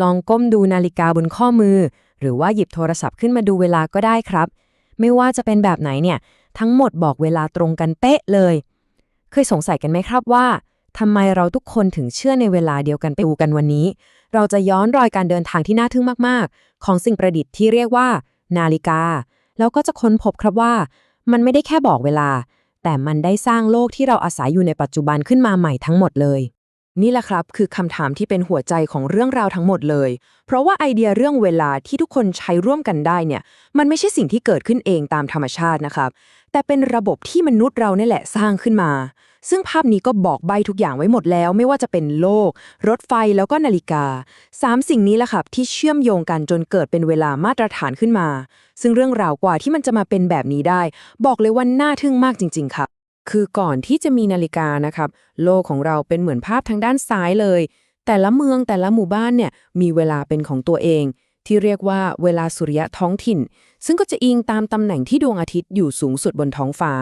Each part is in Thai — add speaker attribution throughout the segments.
Speaker 1: ลองก้มดูนาฬิกาบนข้อมือ หรือว่าหยิบโทรศัพท์ขึ้นมาดูเวลาก็ได้ครับ ไม่ว่าจะเป็นแบบไหนเนี่ย ทั้งหมดบอกเวลาตรงกันเป๊ะเลย เคยสงสัยกันไหมครับว่าทำไมเราทุกคนถึงเชื่อในเวลาเดียวกันไปดูกันวันนี้ เราจะย้อนรอยการเดินทางที่น่าทึ่งมาก ๆ ของสิ่งประดิษฐ์ที่เรียกว่า นาฬิกา แล้วก็จะค้นพบครับว่า มันไม่ได้แค่บอกเวลา แต่มันได้สร้างโลกที่เราอาศัยอยู่ในปัจจุบันขึ้นมาใหม่ทั้งหมดเลย
Speaker 2: นี่แหละครับคือคำถามที่เป็นหัวใจของเรื่องราวทั้งหมดเลย เพราะว่าไอเดียเรื่องเวลาที่ทุกคนใช้ร่วมกันได้เนี่ย มันไม่ใช่สิ่งที่เกิดขึ้นเองตามธรรมชาตินะครับ แต่เป็นระบบที่มนุษย์เราเนี่ยแหละสร้างขึ้นมา ซึ่งภาพนี้ก็บอกใบทุกอย่างไว้หมดแล้ว ไม่ว่าจะเป็นโลก รถไฟแล้วก็นาฬิกาสามสิ่งนี้แหละครับที่เชื่อมโยงกันจนเกิดเป็นเวลามาตรฐานขึ้นมา ซึ่งเรื่องราวกว่าที่มันจะมาเป็นแบบนี้ได้ บอกเลยว่าน่าทึ่งมากจริง ๆ ครับ คือก่อนที่จะมีนาฬิกานะครับ โลกของเราเป็นเหมือนภาพทางด้านซ้ายเลย แต่ละเมืองแต่ละหมู่บ้านเนี่ยมีเวลาเป็นของตัวเอง ที่เรียกว่าเวลาสุริยะท้องถิ่น ซึ่งก็จะอิงตามตำแหน่งที่ดวงอาทิตย์อยู่สูงสุดบนท้องฟ้า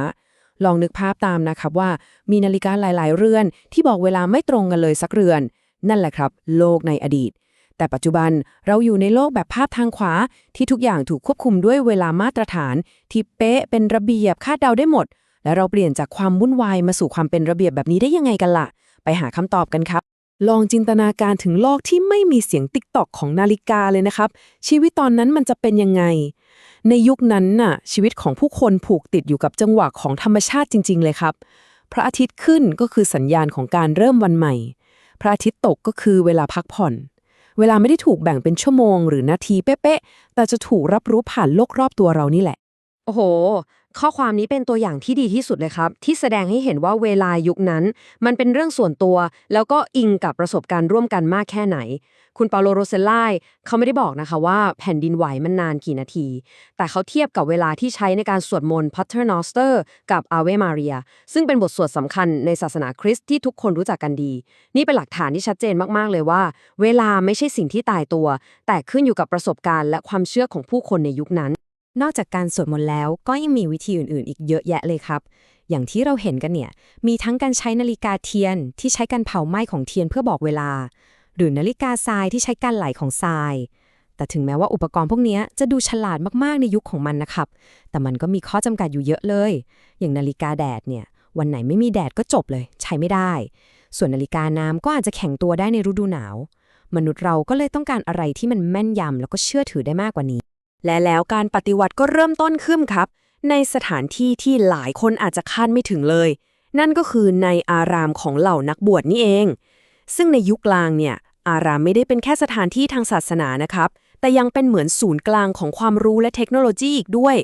Speaker 2: ลองนึกภาพตามนะครับว่ามีนาฬิกาหลาย ๆ เรือน ที่บอกเวลาไม่ตรงกันเลยสักเรือน นั่นแหละครับ โลกในอดีต แต่ปัจจุบันเราอยู่ในโลกแบบภาพทางขวา ที่ทุกอย่างถูกควบคุมด้วยเวลามาตรฐาน ที่เป๊ะเป็นระเบียบคาดเดาได้หมด และเราเปลี่ยนจากความวุ่นวายมาสู่ความเป็นระเบียบแบบนี้ได้ยังไงกันล่ะ ไปหาคำตอบกันครับ ลองจินตนาการถึงโลกที่ไม่มีเสียงติ๊กตอกของนาฬิกาเลยนะครับ ชีวิตตอนนั้นมันจะเป็นยังไง ในยุคนั้นน่ะ ชีวิตของผู้คนผูกติดอยู่กับจังหวะของธรรมชาติจริง ๆ เลยครับ พระอาทิตย์ขึ้นก็คือสัญญาณของการเริ่มวันใหม่ พระอาทิตย์ตกก็คือเวลาพักผ่อนเวลาไม่ได้ถูกแบ่งเป็นชั่วโมงหรือนาทีเป๊ะๆ แต่จะถูกรับรู้ผ่านโลกรอบตัวเรานี่แหละ
Speaker 3: โอ้โห ข้อความนี้เป็นตัวอย่างที่ดีที่สุดเลยครับ ที่แสดงให้เห็นว่าเวลายุคนั้น มันเป็นเรื่องส่วนตัว แล้วก็อิงกับประสบการณ์ร่วมกันมากแค่ไหน คุณเปาโลโรเซลไลเขาไม่ได้บอกนะคะว่าแผ่นดินไหวมันนานกี่นาที แต่เขาเทียบกับเวลาที่ใช้ในการสวดมนต์ Pater Noster กับ Ave Maria ซึ่งเป็นบทสวดสำคัญในศาสนาคริสต์ที่ทุกคนรู้จักกันดี นี่เป็นหลักฐานที่ชัดเจนมากๆเลยว่า เวลาไม่ใช่สิ่งที่ตายตัว แต่ขึ้นอยู่กับประสบการณ์และความเชื่อของผู้คนในยุคนั้น
Speaker 1: นอกจากการสวดมนต์แล้วก็ยังมีวิธีอื่นๆ อีกเยอะแยะเลยครับ อย่างที่เราเห็นกันเนี่ย มีทั้งการใช้นาฬิกาเทียนที่ใช้การเผาไหม้ของเทียนเพื่อบอกเวลา หรือนาฬิกาทรายที่ใช้การไหลของทราย แต่ถึงแม้ว่าอุปกรณ์พวกนี้จะดูฉลาดมากๆในยุคของมันนะครับ แต่มันก็มีข้อจำกัดอยู่เยอะเลย อย่างนาฬิกาแดดเนี่ย วันไหนไม่มีแดดก็จบเลย ใช้ไม่ได้ ส่วนนาฬิกาน้ำก็อาจจะแข็งตัวได้ในฤดูหนาว มนุษย์เราก็เลยต้องการอะไรที่มันแม่นยำแล้วก็เชื่อถือได้มากกว่านี้ และแล้วการปฏิวัติก็เริ่มต้นขึ้นครับ ในสถานที่ที่หลายคนอาจจะคาดไม่ถึงเลย นั่นก็คือในอารามของเหล่านักบวชนี่เอง ซึ่งในยุคกลางเนี่ย อารามไม่ได้เป็นแค่สถานที่ทางศาสนานะครับ แต่ยังเป็นเหมือนศูนย์กลางของความรู้และเทคโนโลยีอีกด้วย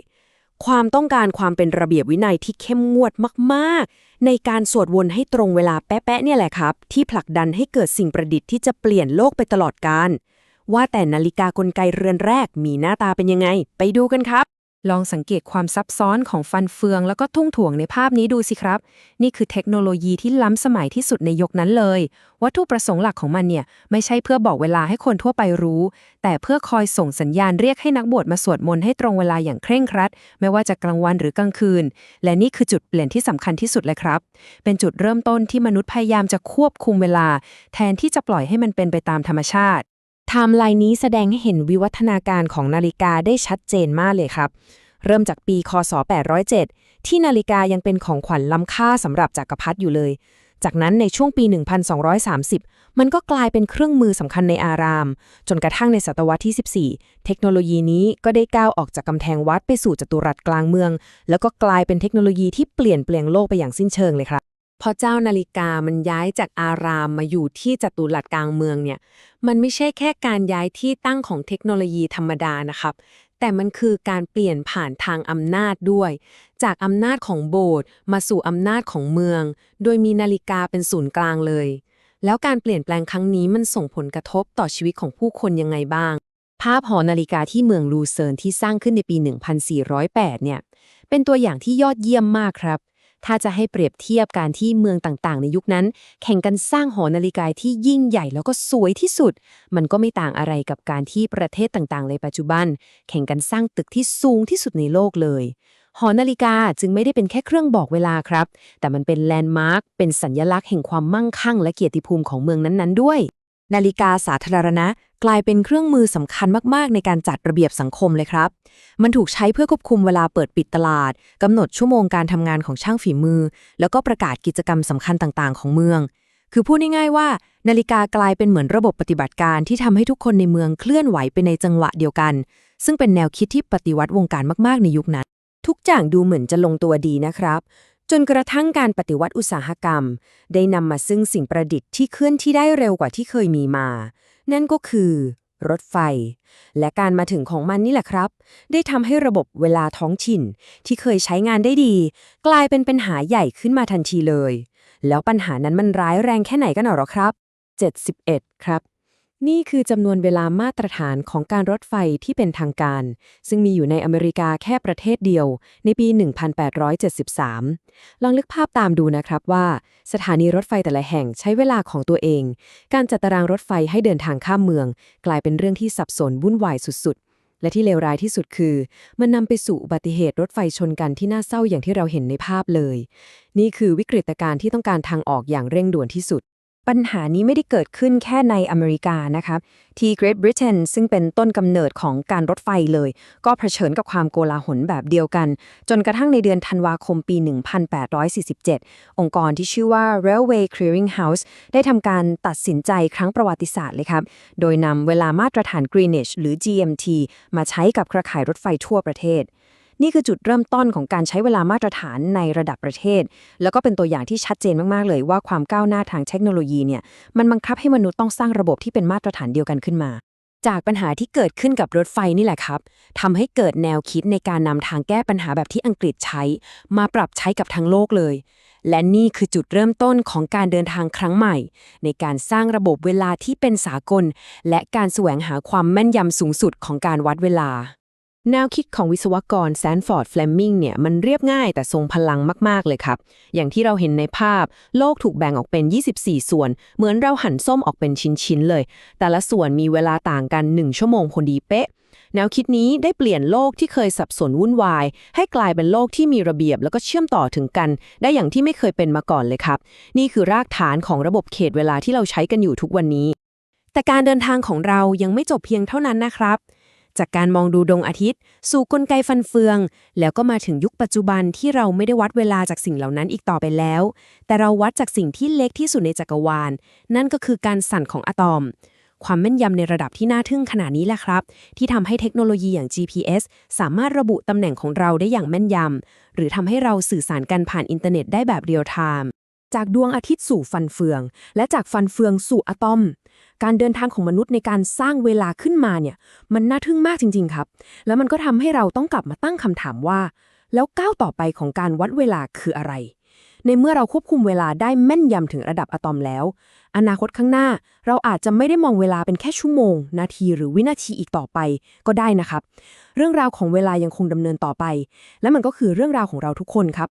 Speaker 1: ความต้องการความเป็นระเบียบวินัยที่เข้มงวดมากๆ ในการสวดวนให้ตรงเวลาแป๊ะๆเนี่ยแหละครับ ที่ผลักดันให้เกิดสิ่งประดิษฐ์ที่จะเปลี่ยนโลกไปตลอดกาล ว่าแต่นาฬิกากลไกเรือนแรกมีหน้าตาเป็นยังไง ไปดูกันครับ ลองสังเกตความซับซ้อนของฟันเฟือง แล้วก็ทุ่งถ่วงในภาพนี้ดูสิครับ นี่คือเทคโนโลยีที่ล้ำสมัยที่สุดในยุคนั้นเลย วัตถุประสงค์หลักของมันเนี่ย ไม่ใช่เพื่อบอกเวลาให้คนทั่วไปรู้ แต่เพื่อคอยส่งสัญญาณเรียกให้นักบวชมาสวดมนต์ให้ตรงเวลาอย่างเคร่งครัด ไม่ว่าจะกลางวันหรือกลางคืน และนี่คือจุดเปลี่ยนที่สำคัญที่สุดเลยครับ เป็นจุดเริ่มต้นที่มนุษย์พยายามจะควบคุมเวลา แทนที่จะปล่อยให้มันเป็นไปตามธรรมชาติ ทม์ไลน์นี้แสดงให้เห็นวิวัฒนาการของนาฬิกาได้ชัดเจนมากเลยครับ เริ่มจากปี คศ 807 ที่นาฬิกายังเป็นของขวัญล้ำค่าสำหรับจักรพรรดิอยู่เลย จากนั้นในช่วงปี 1230 มันก็กลายเป็นเครื่องมือสำคัญในอาราม จนกระทั่งในศตวรรษที่ 14 เทคโนโลยีนี้ก็ได้ก้าวออกจากกำแพงวัดไปสู่จัตุรัสกลางเมือง แล้วก็กลายเป็นเทคโนโลยีที่เปลี่ยนแปลงโลกไปอย่างสิ้นเชิงเลยครับ พอเจ้านาฬิกามันย้ายจากอารามมาอยู่ที่จัตุรัสกลางเมืองเนี่ย มันไม่ใช่แค่การย้ายที่ตั้งของเทคโนโลยีธรรมดานะครับ แต่มันคือการเปลี่ยนผ่านทางอำนาจด้วย จากอำนาจของโบสถ์มาสู่อำนาจของเมือง โดยมีนาฬิกาเป็นศูนย์กลางเลย แล้วการเปลี่ยนแปลงครั้งนี้มันส่งผลกระทบต่อชีวิตของผู้คนยังไงบ้าง ภาพหอนาฬิกาที่เมืองลูเซิร์นที่สร้างขึ้นในปี 1408 เนี่ย เป็นตัวอย่างที่ยอดเยี่ยมมากครับ ถ้าจะให้เปรียบเทียบการที่เมืองต่างๆ ในยุคนั้น แข่งกันสร้างหอนาฬิกาที่ยิ่งใหญ่แล้วก็สวยที่สุด มันก็ไม่ต่างอะไรกับการที่ประเทศต่างๆ ในปัจจุบัน แข่งกันสร้างตึกที่สูงที่สุดในโลกเลย หอนาฬิกาจึงไม่ได้เป็นแค่เครื่องบอกเวลาครับ แต่มันเป็นแลนด์มาร์คเป็นสัญลักษณ์แห่งความมั่งคั่งและเกียรติภูมิของเมืองนั้นๆด้วย
Speaker 2: นาฬิกาสาธารณะกลายเป็นเครื่องมือสำคัญมากๆ ในการจัดระเบียบสังคมเลยครับ มันถูกใช้เพื่อควบคุมเวลาเปิดปิดตลาดกำหนดชั่วโมงการทำงานของช่างฝีมือ แล้วก็ประกาศกิจกรรมสำคัญต่างๆ ของเมือง คือพูดง่ายๆว่า นาฬิกากลายเป็นเหมือนระบบปฏิบัติการที่ทำให้ทุกคนในเมืองเคลื่อนไหวไปในจังหวะเดียวกัน ซึ่งเป็นแนวคิดที่ปฏิวัติวงการมากๆ ในยุคนั้น ทุกอย่างดูเหมือนจะลงตัวดีนะครับ จนกระทั่งการปฏิวัติอุตสาหกรรม ได้นำมาซึ่งสิ่งประดิษฐ์ที่เคลื่อนที่ได้เร็วกว่าที่เคยมีมา นั่นก็คือ รถไฟ และการมาถึงของมันนี่แหละครับ ได้ทำให้ระบบเวลาท้องถิ่น ที่เคยใช้งานได้ดี กลายเป็นปัญหาใหญ่ขึ้นมาทันทีเลย แล้วปัญหานั้นมันร้ายแรงแค่ไหนกันหรอครับ 71 ครับ นี่คือจำนวนเวลามาตรฐานของการรถไฟที่เป็นทางการ ซึ่งมีอยู่ในอเมริกาแค่ประเทศเดียว ในปี 1873 ลองลึกภาพตามดูนะครับว่า สถานีรถไฟแต่ละแห่งใช้เวลาของตัวเอง การจัดตารางรถไฟให้เดินทางข้ามเมือง กลายเป็นเรื่องที่สับสนวุ่นวายสุดๆ และที่เลวร้ายที่สุดคือ มันนำไปสู่อุบัติเหตุรถไฟชนกันที่น่าเศร้าอย่างที่เราเห็นในภาพเลย นี่คือวิกฤตการณ์ที่ต้องการทางออกอย่างเร่งด่วนที่สุด ปัญหานี้ไม่ได้เกิดขึ้นแค่ในอเมริกานะครับที่ Great Britain ซึ่งเป็นต้นกำเนิดของการรถไฟเลย ก็เผชิญกับความโกลาหลแบบเดียวกัน จนกระทั่งในเดือนธันวาคมปี 1847 องค์กรที่ชื่อว่า Railway Clearing House ได้ทำการตัดสินใจครั้งประวัติศาสตร์เลยครับ โดยนำเวลามาตรฐาน Greenwich หรือ GMT มาใช้กับเครือข่ายรถไฟทั่วประเทศ นี่คือจุดเริ่มต้นของการใช้เวลามาตรฐานในระดับประเทศ แล้วก็เป็นตัวอย่างที่ชัดเจนมาก ๆ เลยว่าความก้าวหน้าทางเทคโนโลยีเนี่ยมันบังคับให้มนุษย์ต้องสร้างระบบที่เป็นมาตรฐานเดียวกันขึ้นมา จากปัญหาที่เกิดขึ้นกับรถไฟนี่แหละครับทำให้เกิดแนวคิดในการนำทางแก้ปัญหาแบบที่อังกฤษใช้ มาปรับใช้กับทั้งโลกเลย และนี่คือจุดเริ่มต้นของการเดินทางครั้งใหม่ ในการสร้างระบบเวลาที่เป็นสากล และการแสวงหาความแม่นยำสูงสุดของการวัดเวลา แนวคิดของวิศวกรแซนฟอร์ดเฟลมิงเนี่ยมันเรียบง่ายแต่ทรงพลังมาก ๆ เลยครับ อย่างที่เราเห็นในภาพ โลกถูกแบ่งออกเป็น 24 ส่วน เหมือนเราหั่นส้มออกเป็นชิ้น ๆ เลย แต่ละส่วนมีเวลาต่างกัน 1 ชั่วโมงพอดีเป๊ะ แนวคิดนี้ได้เปลี่ยนโลกที่เคยสับสนวุ่นวาย ให้กลายเป็นโลกที่มีระเบียบแล้วก็เชื่อมต่อถึงกัน ได้อย่างที่ไม่เคยเป็นมาก่อนเลยครับ นี่คือรากฐานของระบบเขตเวลาที่เราใช้กันอยู่ทุกวันนี้ แต่การเดินทางของเรายังไม่จบเพียงเท่านั้นนะครับ จากการมองดูดวงอาทิตย์ สู่กลไกฟันเฟือง แล้วก็มาถึงยุคปัจจุบันที่เราไม่ได้วัดเวลาจากสิ่งเหล่านั้นอีกต่อไปแล้ว แต่เราวัดจากสิ่งที่เล็กที่สุดในจักรวาล นั่นก็คือการสั่นของอะตอม ความแม่นยำในระดับที่น่าทึ่งขนาดนี้แหละครับ ที่ทำให้เทคโนโลยีอย่าง GPS สามารถระบุตำแหน่งของเราได้อย่างแม่นยำหรือทำให้เราสื่อสารกันผ่านอินเทอร์เน็ตได้แบบเรียลไทม์ จากดวงอาทิตย์สู่ฟันเฟือง และจากฟันเฟืองสู่อะตอม การเดินทางของมนุษย์ในการสร้างเวลาขึ้นมาเนี่ย มันน่าทึ่งมากจริง ๆ ครับ แล้วมันก็ทำให้เราต้องกลับมาตั้งคำถามว่า แล้วก้าวต่อไปของการวัดเวลาคืออะไร ในเมื่อเราควบคุมเวลาได้แม่นยำถึงระดับอะตอมแล้ว อนาคตข้างหน้า เราอาจจะไม่ได้มองเวลาเป็นแค่ชั่วโมง นาทีหรือวินาทีอีกต่อไปก็ได้นะครับ เรื่องราวของเวลายังคงดำเนินต่อไป และมันก็คือเรื่องราวของเราทุกคนครับ